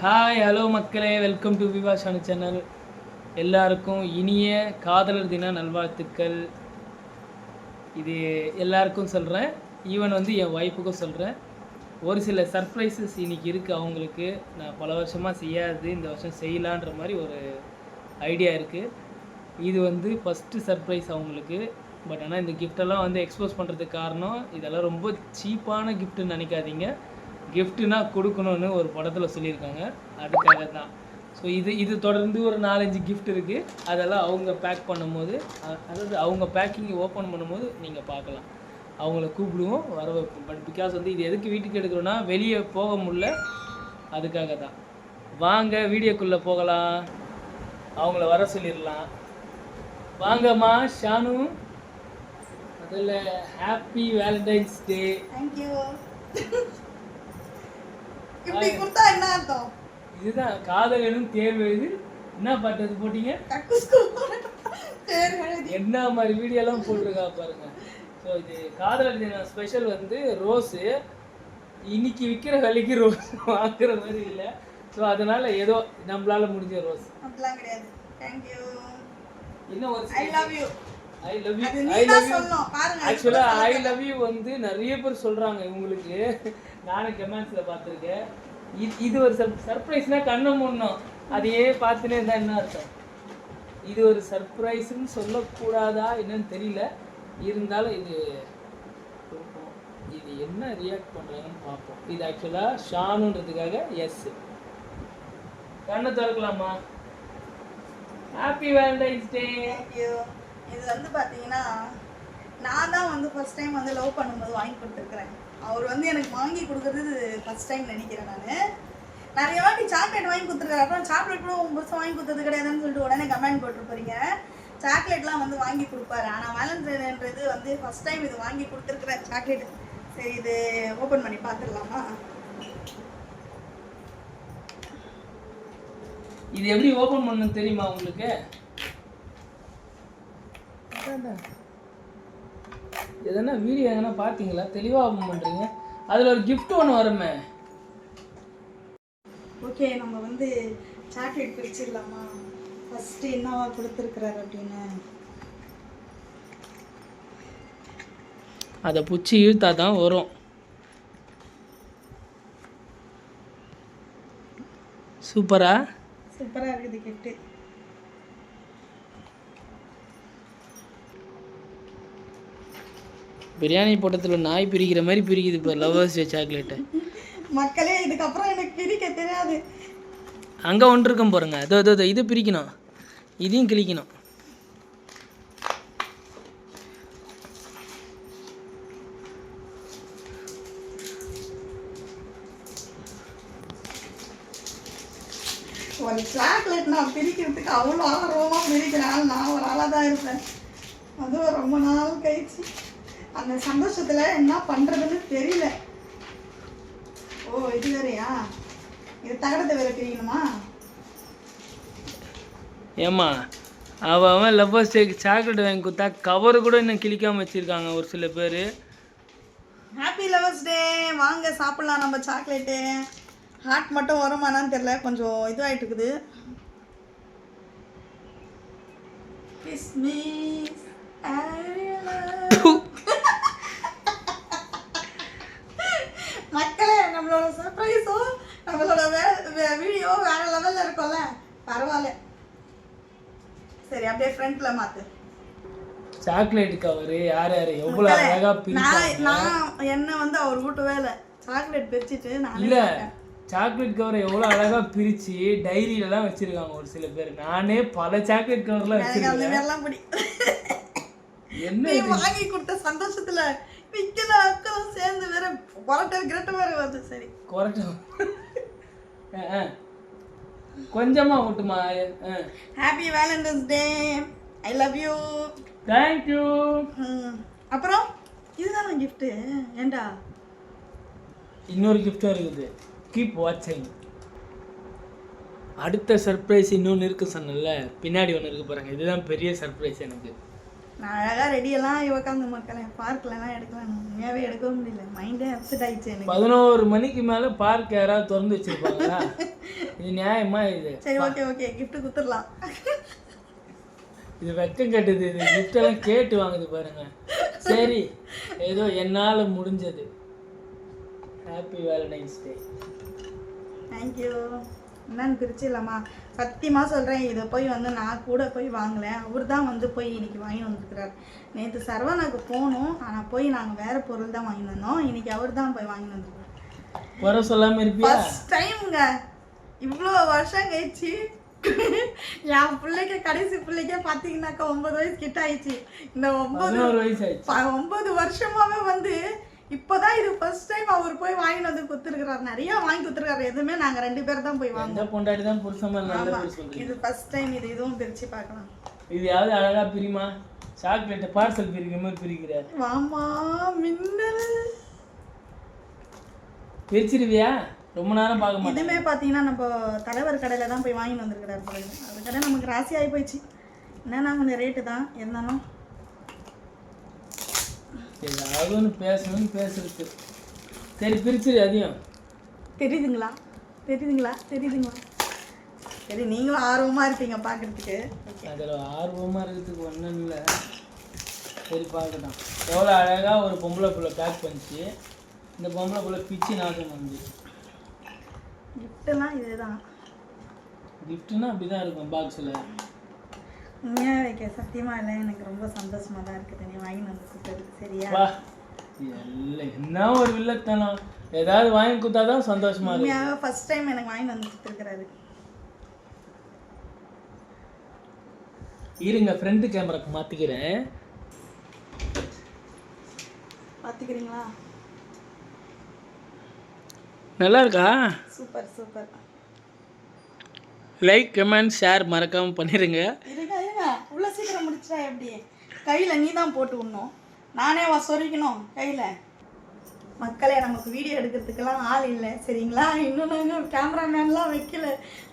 Hi hello மக்களே. Welcome to விவாஷான channel எல்லாருக்கும் இனிய காதலர் தின நல்வாழ்த்துக்கள். இது எல்லாருக்கும் சொல்கிறேன் ஈவன் வந்து என் ஒய்ஃபுக்கும் சொல்கிறேன் ஒரு சில சர்ப்ரைசஸ் இன்னைக்கு இருக்குது அவங்களுக்கு. நான் பல வருஷமாக செய்யாது இந்த வருஷம் செய்யலான்ற மாதிரி ஒரு ஐடியா இருக்குது இது வந்து ஃபஸ்ட்டு சர்ப்ரைஸ் அவங்களுக்கு. பட் ஆனால் இந்த கிஃப்டெல்லாம் வந்து எக்ஸ்போஸ் பண்ணுறதுக்கு காரணம் இதெல்லாம் ரொம்ப சீப்பான கிஃப்ட்டுன்னு நினைக்காதீங்க. கிஃப்ட்டுனா கொடுக்கணும்னு ஒரு படத்தில் சொல்லியிருக்காங்க. அதுக்காக தான் ஸோ இது இது தொடர்ந்து ஒரு நாலஞ்சு கிஃப்ட் இருக்குது அதெல்லாம் அவங்க பேக் பண்ணும்போது அதாவது அவங்க பேக்கிங் ஓப்பன் பண்ணும்போது நீங்கள் பார்க்கலாம். அவங்கள கூப்பிடுவோம். வர வைப்போம் பட் பிகாஸ் வந்து இது எதுக்கு வீட்டுக்கு எடுக்கிறோன்னா வெளியே போக முடில அதுக்காக தான் வாங்க வீடியோக்குள்ளே போகலாம். அவங்கள வர சொல்லிடலாம். வாங்கம்மா ஷானு. முதல்ல ஹாப்பி வேலண்டைன்ஸ் டே தேங்க்யூ இப்படி கொடுத்தா என்ன அர்த்தம்? இதுதான் காதல் எனும் தேர்வு எழுதி என்ன பாட்டு அது போட்டீங்க? என்ன மாதிரி வீடியோலாம் போட்டிருக்கா பாருங்க. ஸோ இது காதலர் தினம் ஸ்பெஷல் வந்து ரோஸு இன்னைக்கு விற்கிற விலைக்கு ரோஸ் வாங்குற மாதிரி இல்லை. ஸோ அதனால ஏதோ நம்மளால முடிஞ்ச ரோஸ் அப்படிலாம் கிடையாது. தேங்க்யூ இன்னும் ஒரு I love you I love you அது I love you I you வந்து நிறைய பேர் சொல்றாங்க இவங்களுக்கு. நானும் கமெண்ட்ஸ்ல பார்த்துருக்கேன். இது இது ஒரு சர்ப்ரைஸ்னா கண்ணை முன்னும் அதையே பார்த்துனே இருந்தா என்ன அர்த்தம்? இது ஒரு சர்ப்ரைஸ்ன்னு சொல்லக்கூடாதா என்னன்னு தெரியல. இருந்தாலும் இது இது என்ன ரியாக்ட் பண்ணுறாங்கன்னு பார்ப்போம். இது ஆக்சுவலாக ஷானுன்றதுக்காக எஸ் கண்ணை திறக்கலாமா? ஹாப்பி வேலண்டைன்ஸ் டே இது வந்து பார்த்தீங்கன்னா நான் தான் வந்து ஃபர்ஸ்ட் டைம் வந்து லவ் பண்ணும்போது வாங்கி கொடுத்துருக்குறேன். அவர் வந்து எனக்கு வாங்கி கொடுக்குறது ஃபர்ஸ்ட் டைம் நினைக்கிறேன் நான். நிறைய வாட்டி சாக்லேட் வாங்கி கொடுத்துருக்காரு. அப்புறம் சாக்லேட் கூட உங்க புதுசாக வாங்கி கொடுத்தது கிடையாதுன்னு சொல்லிட்டு உடனே கமெண்ட் போட்டு போறீங்க சாக்லேட்லாம் வந்து வாங்கி கொடுப்பாரு. ஆனால் வேலண்டைன்ன்றது வந்து ஃபர்ஸ்ட் டைம் இது வாங்கி கொடுத்துருக்குறேன் சாக்லேட் சரி இது ஓப்பன் பண்ணி பார்த்துடலாமா? இது எப்படி ஓபன் பண்ணணும் தெரியுமா உங்களுக்கு? எதனா வீடியோ எதனா பார்த்தீங்களா தெளிவாக ஓப்பன் பண்ணுறீங்க அதில் ஒரு gift ஒன்று வருமே. ஓகே நம்ம வந்து சாக்லேட் பிரிச்சிடலாமா? ஃபஸ்ட்டு என்னவா கொடுத்துருக்குறாரு அப்படின்னு. அதை பிடிச்சி இழுத்தா தான் வரும். சூப்பரா சூப்பராக இருக்குது கிஃப்ட்டு பிரியாணி போட்டத்தில் நாய் பிரிக்கிற மாதிரி பிரிக்குது இப்போ லவ்வர்ஸ் சாக்லேட்டு மக்களே இதுக்கப்புறம் எனக்கு பிரிக்க தெரியாது. அங்கே ஒன்று இருக்கும் பாருங்க. இதோ இதோ இதோ, பிரிக்கணும். இதையும் கிழிக்கணும். ஒரு சாக்லேட் நான் பிரிக்கிறதுக்கு அவ்வளோ ஆர்வமாக பிரிக்கிறேன். நான் ஒரு ஆளாக தான் இருப்பேன். அதுவும் ரொம்ப நாள் கழிச்சு. அந்த சந்தோஷத்தில் என்ன பண்ணுறதுன்னு தெரியல. ஓ இது வேறையா? இது தகடத்தை வேற பிரிக்கணுமா ஏம்மா அவன் அவன் லவ்வர்ஸ் சாக்லேட் வாங்கி கொடுத்தா கவர் கூட இன்னும் கிழிக்காம வச்சுருக்காங்க ஒரு சில பேர். ஹாப்பி லவர்ஸ் டே வாங்க சாப்பிட்லாம் நம்ம சாக்லேட்டு ஹார்ட் மட்டும் வருமானான்னு தெரில கொஞ்சம் இதுவாகிட்டு இருக்குது. கிஸ்மிஸ் மக்களே நம்மளோட சர்ப்ரைஸும் நம்மளோட வே வீடியோ வேற லெவலில் இருக்கும்ல பரவாயில்ல ஃப்ரண்ட்டில் மாற்று சாக்லேட் கவர் யார் யார்? எவ்வளோ அழகா நான் நான் என்ன வந்து அவர் வீட்டு வேலை. சாக்லேட் பிரிச்சுட்டு நான் இல்ல. சாக்லேட் கவர் எவ்வளோ அழகா பிரிச்சு டைரியிலலாம் வச்சிருக்காங்க ஒரு சில பேர். நானே பல சாக்லேட் கவர்லாம் வச்சிருக்கேன். என்ன வாங்கி கொடுத்த சந்தோஷத்துல விக்கல அக்களும் சேர்ந்து வேற புரட்ட கிரட்ட வேற வருது. சரி. குறைட்டும் கொஞ்சமா விட்டுமா happy valentine's day I love you thank you அப்புறம் இதுதானே கிஃப்ட்டு ஏண்டா? இன்னொரு கிஃப்டும் இருக்குது. கீப் வாட்சிங் அடுத்த சர்ப்ரைஸ் இன்னொன்று இருக்கு சொன்னல பின்னாடி ஒன்று இருக்கு பாருங்க. இதுதான் பெரிய சர்ப்ரைஸ் எனக்கு. நான் அழகாக ரெடியெல்லாம் உட்காந்து மக்களே பார்க்கலலாம் எடுக்கலாம் உண்மையாகவே எடுக்கவும் முடியல. மைண்டே அப்செட் ஆயிடுச்சு எனக்கு. பதினோரு மணிக்கு மேலே பார்க் யாராவது திறந்து வச்சிருப்பாங்களா? இது நியாயமா இது? சரி ஓகே ஓகே gift குத்துடலாம் இது வெக்கம் கட்டுது இது எல்லாம் கேட்டு வாங்குது பாருங்க. சரி ஏதோ என்னால் முடிஞ்சது. ஹாப்பி வேலண்டைன்ஸ் டே தேங்க்யூ என்னன்னு பிரிச்சிடலாமா? சத்தியமாக சொல்கிறேன் இதை போய் வந்து நான் கூட போய் வாங்கலை. அவர் தான் வந்து போய் இன்னைக்கு வாங்கி வந்துருக்கிறார். நேற்று சரவணாக்கு போனோம். ஆனால் போய் நாங்கள் வேறு பொருள் தான் வாங்கி வந்தோம். இன்னைக்கு அவர் தான் போய் வாங்கி வந்திருக்கார். குறை சொல்லாமல் இருப்பியா? ஃபர்ஸ்ட் டைம்ங்க இவ்வளோ வருஷம் கழிச்சு என் பிள்ளைக்கு கடைசி பிள்ளைக்கே பார்த்தீங்கன்னாக்கா ஒன்பது வயசு கிட்ட ஆயிடுச்சு. இந்த ஒன்பது ஒன்பது வருஷமாவே வந்து இப்போதான் இது ஃபர்ஸ்ட் டைம் அவர் போய் வாங்கிட்டு வந்து கொடுத்துருக்கிறார். நிறைய வாங்கி கொடுத்துருக்காரு. எதுவுமே நாங்க ரெண்டு பேர் தான் போய் வாங்கோம் எந்த பொண்டாட்டி தான் புருஷன் ஆமா. இது ஃபர்ஸ்ட் டைம் இது இதுவும் பிரிச்சு பார்க்கலாம். இது யாவது அழகா பிரிமா சாக்லேட்டை பார்சல் பிரிக்கிற மாதிரி பிரிக்கிறார் வாமா மின்னல். பிரிச்சிருவியா? ரொம்ப நேரம் பார்க்க மாட்டேன். இதுமே பார்த்தீங்கன்னா நம்ம தலைவர் கடையில தான் போய் வாங்கிட்டு வந்திருக்கிறார் போல. அது கடை நமக்கு ராசி ஆகி போயிடுச்சு. என்னன்னா கொஞ்சம் ரேட்டு தான். இருந்தாலும் ஏதாவது ஒன்று பேசணும்னு பேசுறது சரி பிரிச்சிரு அதையும் தெரியுதுங்களா? தெரியுதுங்களா? தெரியுதுங்களா? சரி நீங்களும் ஆர்வமா இருப்பீங்க பார்க்கறதுக்கு அதில் ஆர்வமாக இருக்கிறதுக்கு ஒன்றும் இல்லை. சரி பார்க்கட்டும் எவ்வளோ அழகாக ஒரு பொம்பளை புள்ள பேக் பண்ணிச்சு. இந்த பொம்பளை புள்ள பிச்சு நாசம் வந்து கிஃப்டெல்லாம் இதுதான். கிஃப்ட்னா அப்படி தான் இருக்கும் பாக்ஸில் உண்மையாக வைக்க சத்தியமா இல்லை எனக்கு ரொம்ப சந்தோஷமா தான் இருக்குது. நீ வாங்கி வந்து கொடுத்தது சரியா? எல்லாம் என்ன ஒரு வில்லத்தனம். ஏதாவது வாங்கி கொடுத்தா தான் சந்தோஷமா இருக்கு. உண்மையாக ஃபர்ஸ்ட் டைம் எனக்கு வாங்கி வந்து கொடுத்துருக்கிறாரு. இருங்க ஃப்ரண்ட் கேமராக்கு மாற்றிக்கிறேன் பார்த்துக்கிறீங்களா நல்லா இருக்கா? Super super. Like comment share மறக்காமல் பண்ணிடுங்க உள்ள சீக்கிரம் முடிச்சிட்டா எப்படி? கையில் நீ தான் போட்டு விடணும் நானே வா சொரிக்கணும் கையில். மக்களே நமக்கு வீடியோ எடுக்கிறதுக்கெல்லாம் ஆள் இல்லை சரிங்களா? இன்னும் நாங்கள் கேமராமேன்லாம் வைக்கல.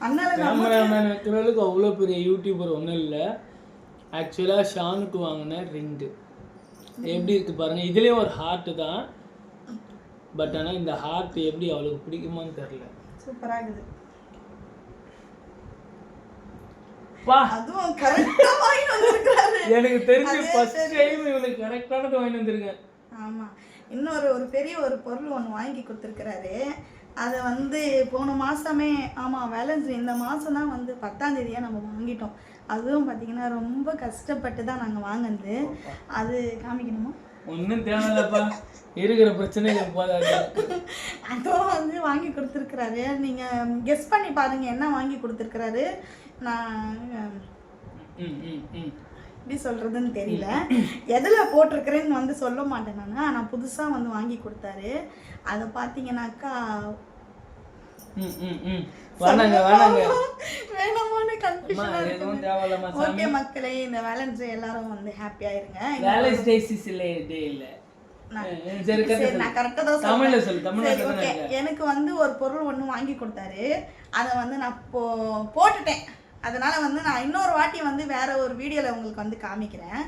அதனால கேமராமேன் வைக்கிற அளவுக்கு அவ்வளோ பெரிய யூடியூபர் ஒன்றும் இல்லை. ஆக்சுவலாக ஷானுக்கு வாங்கின ரிங்கு எப்படி இருக்கு பாருங்க. இதுலேயும் ஒரு ஹார்ட்டு தான். பட் ஆனால் இந்த ஹார்ட் எப்படி அவளுக்கு பிடிக்குமான்னு தெரில சூப்பராக வா. அதுவும் கரெக்டாக வாங்கி வந்திருக்கிறாரு. எனக்கு தெரிஞ்சு ஃபர்ஸ்ட் டைம் இவனுக்கு கரெக்டானது வாங்கி வந்திருக்கேன். ஆமாம் இன்னொரு ஒரு பெரிய ஒரு பொருள் ஒன்று வாங்கி கொடுத்துருக்கிறாரு. அதை வந்து போன மாதமே ஆமாம் வேலன்ஸ் இந்த மாதம் தான் வந்து பத்தாம் தேதியாக நம்ம வாங்கிட்டோம். அதுவும் பார்த்தீங்கன்னா ரொம்ப கஷ்டப்பட்டு தான் நாங்கள் வாங்கினது. அது காமிக்கணுமா? ஒன்றும் தேவையில்லப்பா. இருக்கிற பிரச்சனைகள் போதாது. அதுவும் வந்து வாங்கி கொடுத்துருக்குறாரு. நீங்கள் கெஸ் பண்ணி பாருங்கள் என்ன வாங்கி கொடுத்துருக்குறாரு? நான் எப்படி சொல்கிறதுன்னு தெரியல. எதில் போட்டிருக்கிறேன்னு வந்து சொல்ல மாட்டேன் நான். ஆனால் புதுசாக வந்து வாங்கி கொடுத்தாரு. அதை பார்த்தீங்கன்னாக்கா ஓகே மக்களே இந்த வேலன்ஸ் எல்லாரும் வந்து ஹாப்பியாக இருங்க. வேலன்ஸ் டே இல்லை டே இல்லை. எனக்கு வந்து ஒரு பொருள் ஒன்று வாங்கி கொடுத்தாரு. அதை வந்து நான் போட்டுட்டேன். அதனால வந்து நான் இன்னொரு வாட்டி வந்து வேற ஒரு வீடியோவில் உங்களுக்கு வந்து காமிக்கிறேன்.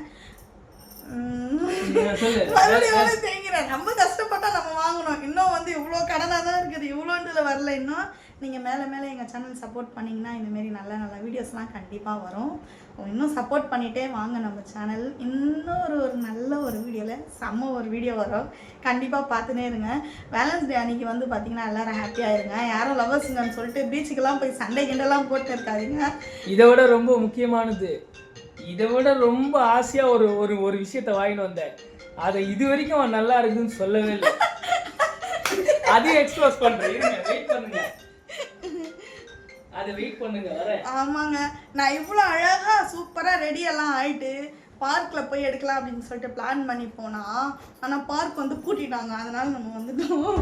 மறுபடியும் தேங்கிறேன் நம்ம கஷ்டப்பட்டா நம்ம வாங்கணும். இன்னும் வந்து இவ்வளோ கடனாக தான் இருக்குது. இவ்வளோன்றதுல வரல இன்னும். நீங்கள் மேலே மேலே எங்கள் சேனல் சப்போர்ட் பண்ணிங்கன்னா இந்தமாரி நல்ல நல்ல வீடியோஸ்லாம் கண்டிப்பாக வரும். இன்னும் சப்போர்ட் பண்ணிகிட்டே வாங்க நம்ம சேனல் இன்னொரு ஒரு நல்ல ஒரு வீடியோவில் செம்ம ஒரு வீடியோ வரும். கண்டிப்பாக பார்த்துனே இருங்க. வேலன்ஸ் டே அன்னைக்கு வந்து பார்த்தீங்கன்னா எல்லாரும் ஹாப்பியாக இருங்க யாரும் லவர்ஸுங்கன்னு சொல்லிட்டு பீச்சுக்கெல்லாம் போய் சண்டை கிண்டெல்லாம் போட்டு இருக்காதீங்க. இதை விட ரொம்ப முக்கியமானது. இதை விட ரொம்ப ஆசையா ஒரு ஒரு ஒரு விஷயத்த வாங்கிட்டு வந்தேன். அதை இது வரைக்கும் அவன் நல்லா இருக்குன்னு சொல்லவே இல்லை. அதையும் எக்ஸ்பிரஸ் பண்றேன். இருங்க வெயிட் பண்ணுங்க. ஆமாங்க. நான் இவ்வளோ அழகாக சூப்பராக ரெடியெல்லாம் ஆயிட்டு பார்க்கில் போய் எடுக்கலாம் அப்படின்னு சொல்லிட்டு பிளான் பண்ணி போனால் ஆனால் பார்க் வந்து பூட்டிட்டாங்க. அதனால நம்ம வந்துட்டோம்.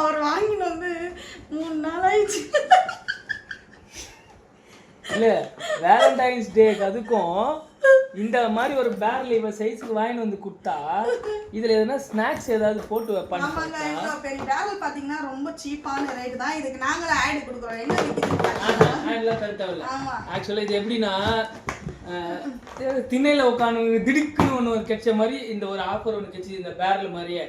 அவர் வாங்கின்னு வந்து மூணு நாள் ஆயிடுச்சு. இல்ல வேலண்டைன்ஸ் டேக்கு அதுக்கும் இந்த மாதிரி ஒரு பேரல் இவ சைஸ்க்கு வாங்கிட்டு வந்து கொடுத்தா இதுல எதனா ஸ்நாக்ஸ் ஏதாவது போட்டு ஆமாங்க இவ்வளோ பெரிய பேரல் பார்த்தீங்கன்னா ரொம்ப சீப்பான ரேட்டு தான். இதுக்கு நாங்களே ஆட் கொடுக்குறோம். என்ன எல்லாம் தர தேவையில்ல. ஆக்சுவலாக இது எப்படின்னா திண்ணையில் உட்காந்து திடுக்குன்னு ஒன்று ஒரு கிடைச்ச மாதிரி இந்த ஒரு ஆஃபர் ஒன்று கிடைச்சி இந்த பேரல் மாதிரியே.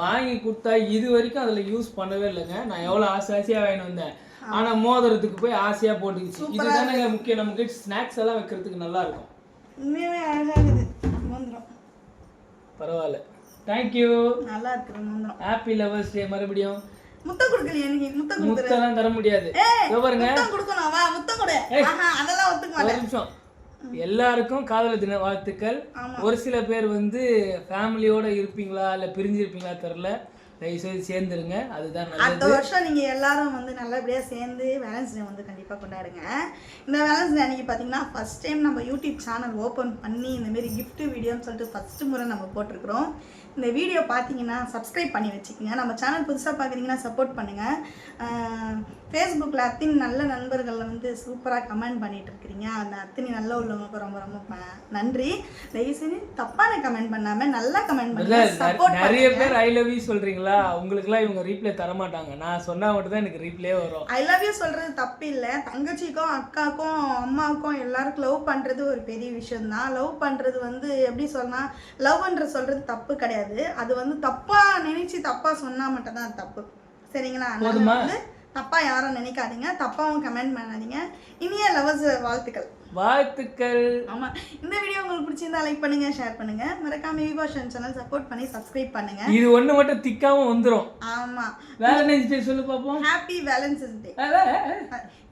வாங்கி கொடுத்தா இது வரைக்கும் அதில் யூஸ் பண்ணவே இல்லைங்க. நான் எவ்வளோ ஆசை ஆசையாக வாங்கிட்டு வந்தேன். ஆனால் மோதிரத்துக்கு போய் ஆசையாக போட்டுக்கிச்சு. இதுதானங்க முக்கியம். நமக்கு ஸ்நாக்ஸ் எல்லாம் வைக்கிறதுக்கு நல்லா இருக்கும். உண்மையாவே அழகாகுது. மோந்திரம். பரவாயில்ல. தேங்க்யூ நல்லா இருக்குது மோந்திரம். ஹாப்பி லவர்ஸ் டே மறுபடியும் முத்தம் கொடுக்கலையே எனக்கு முத்தம் கொடு முத்தெல்லாம் தர முடியாது. இதோ பாருங்க. முத்தம் கொடுக்கணும். வா முத்தம் கொடு. ஆஹா அதெல்லாம் ஒத்துக்க ஒரு மாட்டேன். நிமிஷம். எல்லாருக்கும் காதலர் தின வாழ்த்துக்கள். ஒரு சில பேர் வந்து ஃபேமிலியோட இருப்பீங்களா? இல்லை பிரிஞ்சிருப்பீங்களா? தெரில தயவுசெய்து சேர்ந்துருங்க. அதுதான் அடுத்த வருஷம் நீங்க எல்லாரும் வந்து நல்லபடியா சேர்ந்து வேலன்ஸ் டே வந்து கண்டிப்பா கொண்டாடுங்க. இந்த வேலன்ஸ் டே அன்னைக்கு பாத்தீங்கன்னா ஃபர்ஸ்ட் டைம் நம்ம யூடியூப் சேனல் ஓப்பன் பண்ணி இந்த மாதிரி gift வீடியோன்னு சொல்லிட்டு ஃபர்ஸ்ட் முறை நம்ம போட்டிருக்கிறோம். இந்த வீடியோ பார்த்தீங்கன்னா சப்ஸ்கிரைப் பண்ணி வச்சுக்கோங்க. நம்ம சேனல் புதுசாக பார்க்குறீங்கன்னா சப்போர்ட் பண்ணுங்கள் ஃபேஸ்புக்கில் அத்தினி நல்ல நண்பர்கள் வந்து சூப்பராக கமெண்ட் பண்ணிட்டு இருக்கிறீங்க அந்த அத்தினி நல்ல உள்ளவங்களுக்கு ரொம்ப ரொம்ப நன்றி. தயவுசெய்து தப்பான கமெண்ட் பண்ணாமல் நல்லா கமெண்ட் பண்ணுங்க. நிறைய பேர் ஐ லவ் யூ சொல்றீங்களா? உங்களுக்குலாம் இவங்க ரீப்ளே தர மாட்டாங்க நான் சொன்னா மட்டும் தான் எனக்கு ரீப்ளே வரும். ஐ லவ் யூ சொல்றது தப்பு இல்லை தங்கச்சிக்கும் அக்காக்கும் அம்மாவுக்கும் எல்லாருக்கும் லவ் பண்றது ஒரு பெரிய விஷயம் தான் லவ் பண்றது வந்து எப்படி சொன்னா லவ்ன்ற சொல்றது தப்பு கிடையாது. அது வந்து தப்பா நினைச்சு தப்பா சொன்னா மட்டும் தான் தப்பு. சரிங்களா? அதனால? வந்து தப்பா யாரும் நினைக்காதீங்க தப்பாவும் கமெண்ட் பண்ணாதீங்க. இனிய லவர்ஸ் வாழ்த்துக்கள். வாழ்த்துக்கள். ஆமா இந்த வீடியோ உங்களுக்கு பிடிச்சிருந்தா லைக் பண்ணுங்க ஷேர் பண்ணுங்க. மறக்காம விவாஷன் சேனல் சப்போர்ட் பண்ணி சப்ஸ்கிரைப் பண்ணுங்க. இது ஒண்ணு மட்டும் திக்காம வந்துரும். ஆமா. வேலண்டைன்ஸ் டே சொல்லு பாப்போம். Happy Valentine's day.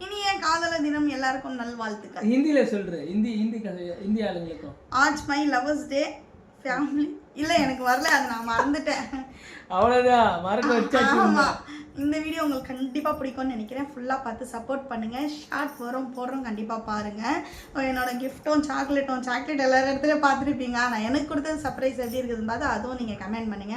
இனிய காதலர் தினம் எல்லாருக்கும் நல்வாழ்த்துக்கள் ஹிந்தில சொல்றேன். ஹிந்தி ஹிந்தி ஹிந்தி ஆளுங்களுக்கும். ஆஜ் மை லவர்ஸ் டே ஃபேமிலி இல்லை எனக்கு வரல அது நான் மறந்துட்டேன். அவ்வளவுதான். மறக்க ஆமா. இந்த வீடியோ உங்களுக்கு கண்டிப்பாக பிடிக்கும்னு நினைக்கிறேன். ஃபுல்லாக பார்த்து சப்போர்ட் பண்ணுங்க. ஷார்ட் வரும் போடுறோம் கண்டிப்பாக பாருங்க. என்னோட கிஃப்ட்டும் சாக்லேட்டும் சாக்லேட் எல்லாரும் இடத்துலையும் பார்த்துருப்பீங்க. ஆனால் எனக்கு கொடுத்தது சர்ப்ரைஸ் எப்படி இருக்குதுன்னு பார்த்து அதுவும் நீங்கள் கமெண்ட் பண்ணுங்க.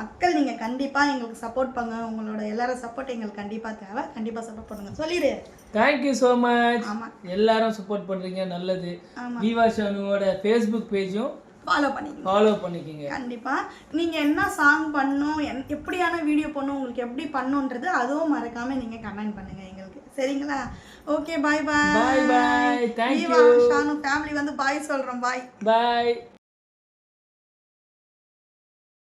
மக்கள் நீங்கள் கண்டிப்பாக எங்களுக்கு சப்போர்ட் பண்ணுங்க. உங்களோட எல்லாரும் சப்போர்ட் எங்களுக்கு கண்டிப்பாக தேவை. கண்டிப்பாக சப்போர்ட் பண்ணுங்க. சொல்லிடு தேங்க்யூ ஸோ மச் ஆமா. எல்லாரும் சப்போர்ட் பண்றீங்க. நல்லது. ஆமா. விவா ஷானுவோட ஃபேஸ்புக் பேஜும் ஃபாலோ பண்ணிக்கங்க. ஃபாலோ பண்ணிக்கங்க. கண்டிப்பா. நீங்க என்ன சாங் பண்ணும் என்- எப்படியான வீடியோ பண்ணும் உங்களுக்கு எப்படி பண்ணுன்றது அதுவும் மறக்காம நீங்க கமெண்ட் பண்ணுங்க எங்களுக்கு. சரிங்களா? Okay bye bye bye. Thank you. Shanu family வந்து பாய் சொல்றோம். பாய் பாய்